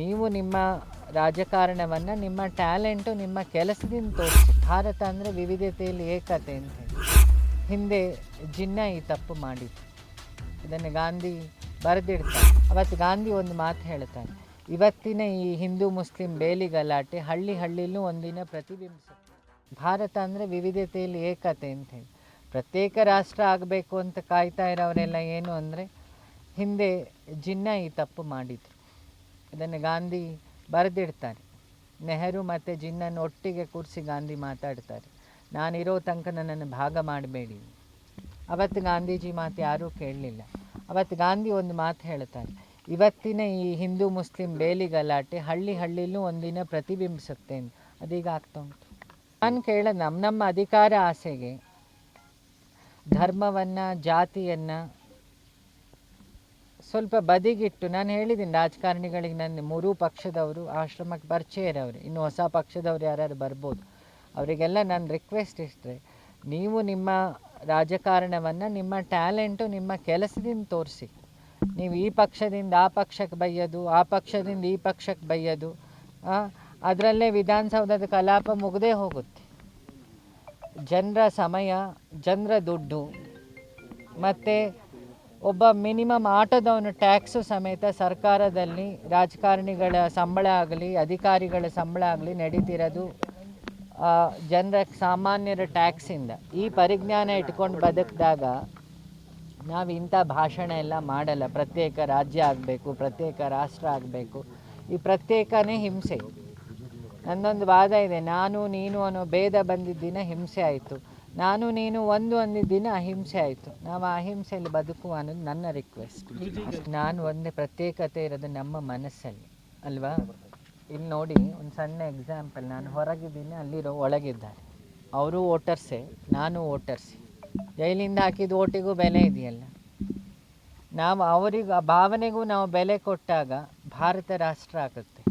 ನೀವು ನಿಮ್ಮ ರಾಜಕಾರಣವನ್ನು, ನಿಮ್ಮ ಟ್ಯಾಲೆಂಟು, ನಿಮ್ಮ ಕೆಲಸದಿಂದ ತೋರಿಸಿ. ಭಾರತ ಅಂದರೆ ವಿವಿಧತೆಯಲ್ಲಿ ಏಕತೆ ಅಂತ ಹೇಳಿ. ಹಿಂದೆ ಜಿನ್ನ ಈ ತಪ್ಪು ಮಾಡಿತ್ತು ಇದನ್ನು ಗಾಂಧಿ ಬರೆದಿಡ್ತಾರೆ. ಅವತ್ತು ಗಾಂಧಿ ಒಂದು ಮಾತು ಹೇಳ್ತಾನೆ. ಇವತ್ತಿನ ಈ ಹಿಂದೂ ಮುಸ್ಲಿಂ ಬೇಲಿ ಗಲಾಟೆ ಹಳ್ಳಿ ಹಳ್ಳಿಲೂ ಒಂದಿನ ಪ್ರತಿಬಿಂಬಿಸುತ್ತೆ. ಭಾರತ ಅಂದರೆ ವಿವಿಧತೆಯಲ್ಲಿ ಏಕತೆ ಅಂತ ಹೇಳಿ. ಪ್ರತ್ಯೇಕ ರಾಷ್ಟ್ರ ಆಗಬೇಕು ಅಂತ ಕಾಯ್ತಾ ಇರೋರೆಲ್ಲ ಏನು ಅಂದರೆ, ಹಿಂದೆ ಜಿನ್ನ ಈ ತಪ್ಪು ಮಾಡಿದರು. ಇದನ್ನು ಗಾಂಧಿ ಬರೆದಿಡ್ತಾರೆ. ನೆಹರು ಮತ್ತು ಜಿನ್ನನ್ನು ಒಟ್ಟಿಗೆ ಕೂರಿಸಿ ಗಾಂಧಿ ಮಾತಾಡ್ತಾರೆ. ನಾನಿರೋ ತನಕ ನನ್ನನ್ನು ಭಾಗ ಮಾಡಬೇಡಿ. ಅವತ್ತು ಗಾಂಧೀಜಿ ಮಾತು ಯಾರೂ ಕೇಳಲಿಲ್ಲ. ಅವತ್ತು ಗಾಂಧಿ ಒಂದು ಮಾತು ಹೇಳ್ತಾರೆ. ಇವತ್ತಿನ ಈ ಹಿಂದೂ ಮುಸ್ಲಿಂ ಬೇಲಿ ಗಲಾಟೆ ಹಳ್ಳಿ ಹಳ್ಳಿಲೂ ಒಂದಿನ ಪ್ರತಿಬಿಂಬಿಸುತ್ತೆ ಅದೀಗ ಆಗ್ತಾ ಉಂಟು. ನಾನು ಕೇಳ ನಮ್ಮ ನಮ್ಮ ಅಧಿಕಾರ ಆಸೆಗೆ ಧರ್ಮವನ್ನು, ಜಾತಿಯನ್ನು ಸ್ವಲ್ಪ ಬದಿಗಿಟ್ಟು ನಾನು ಹೇಳಿದ್ದೀನಿ ರಾಜಕಾರಣಿಗಳಿಗೆ ನನ್ನ ಮೂರೂ ಪಕ್ಷದವರು, ಆಶ್ರಮಕ್ಕೆ ಪರಿಚಯ ಇರೋರು ಇನ್ನು ಹೊಸ ಪಕ್ಷದವ್ರು ಯಾರ್ಯಾರು ಬರ್ಬೋದು. ಅವರಿಗೆಲ್ಲ ನನ್ನ ರಿಕ್ವೆಸ್ಟ್ ಇಷ್ಟೇ ನೀವು ನಿಮ್ಮ ರಾಜಕಾರಣವನ್ನು, ನಿಮ್ಮ ಟ್ಯಾಲೆಂಟು ನಿಮ್ಮ ಕೆಲಸದಿಂದ ತೋರಿಸಿ. ನೀವು ಈ ಪಕ್ಷದಿಂದ ಆ ಪಕ್ಷಕ್ಕೆ ಬೈಯೋದು, ಆ ಪಕ್ಷದಿಂದ ಈ ಪಕ್ಷಕ್ಕೆ ಬೈಯೋದು ಅದರಲ್ಲೇ ವಿಧಾನಸೌಧದ ಕಲಾಪ ಮುಗದೇ ಹೋಗುತ್ತೆ. ಜನರ ಸಮಯ, ಜನರ ದುಡ್ಡು, ಮತ್ತು ಒಬ್ಬ ಮಿನಿಮಮ್ ಆಟೋದವನು ಟ್ಯಾಕ್ಸು ಸಮೇತ ಸರ್ಕಾರದಲ್ಲಿ ರಾಜಕಾರಣಿಗಳ ಸಂಬಳ ಆಗಲಿ, ಅಧಿಕಾರಿಗಳ ಸಂಬಳ ಆಗಲಿ ನಡೀತಿರೋದು ಜನರ ಸಾಮಾನ್ಯರ ಟ್ಯಾಕ್ಸಿಂದ. ಈ ಪರಿಜ್ಞಾನ ಇಟ್ಕೊಂಡು ಬದುಕಿದಾಗ ನಾವು ಇಂಥ ಭಾಷಣ ಎಲ್ಲ ಮಾಡಲ್ಲ. ಪ್ರತ್ಯೇಕ ರಾಜ್ಯ ಆಗಬೇಕು, ಪ್ರತ್ಯೇಕ ರಾಷ್ಟ್ರ ಆಗಬೇಕು. ಈ ಪ್ರತ್ಯೇಕನೇ ಹಿಂಸೆ. ನನ್ನೊಂದು ವಾದ ಇದೆ, ನಾನು, ನೀನು ಅನ್ನೋ ಭೇದ ಬಂದಿದ್ದ ದಿನ ಹಿಂಸೆ ಆಯಿತು. ನಾನು, ನೀನು ಒಂದು ಒಂದು ದಿನ ಅಹಿಂಸೆ ಆಯಿತು. ನಾವು ಅಹಿಂಸೆಯಲ್ಲಿ ಬದುಕುವ ಅನ್ನೋದು ನನ್ನ ರಿಕ್ವೆಸ್ಟ್ ನಾನು ಒಂದೇ ಪ್ರತ್ಯೇಕತೆ ಇರೋದು ನಮ್ಮ ಮನಸ್ಸಲ್ಲಿ, ಅಲ್ವಾ? ಇಲ್ಲಿ ನೋಡಿ, ಒಂದು ಸಣ್ಣ ಎಕ್ಸಾಂಪಲ್ ನಾನು ಹೊರಗಿದ್ದೀನಿ, ಅಲ್ಲಿರೋ ಒಳಗಿದ್ದಾರೆ. ಅವರು ವೋಟರ್ಸೇ, ನಾನು ವೋಟರ್ಸೇ. ಜೈಲಿಂದ ಹಾಕಿದ ಓಟಿಗೂ ಬೆಲೆ ಇದೆಯಲ್ಲ. ನಾವು ಅವರಿಗೂ, ಆ ಭಾವನೆಗೂ ನಾವು ಬೆಲೆ ಕೊಟ್ಟಾಗ ಭಾರತ ರಾಷ್ಟ್ರ ಆಗುತ್ತೆ.